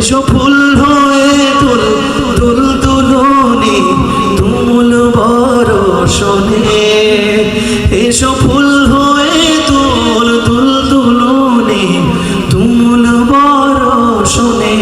এসো ফুল হয়ে তুল তুল তুলনি তুমুল বড় শোনে এসো ফুল হয়ে তুল তুল তুলনি তুমুল বড় শোনে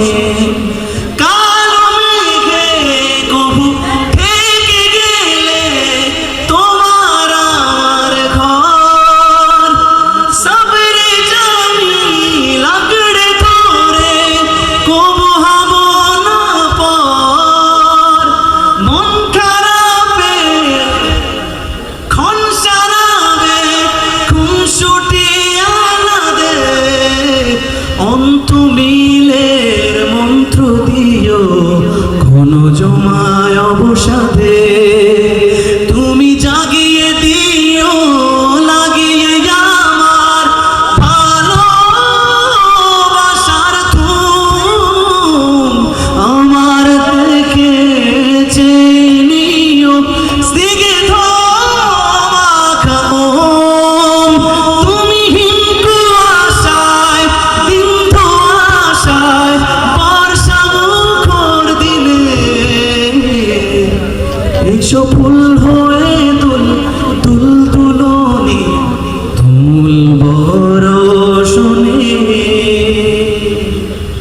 এসো ফুল হয়ে তুল তুল তুলনি তুল বড় শুনে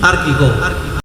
আর কি গো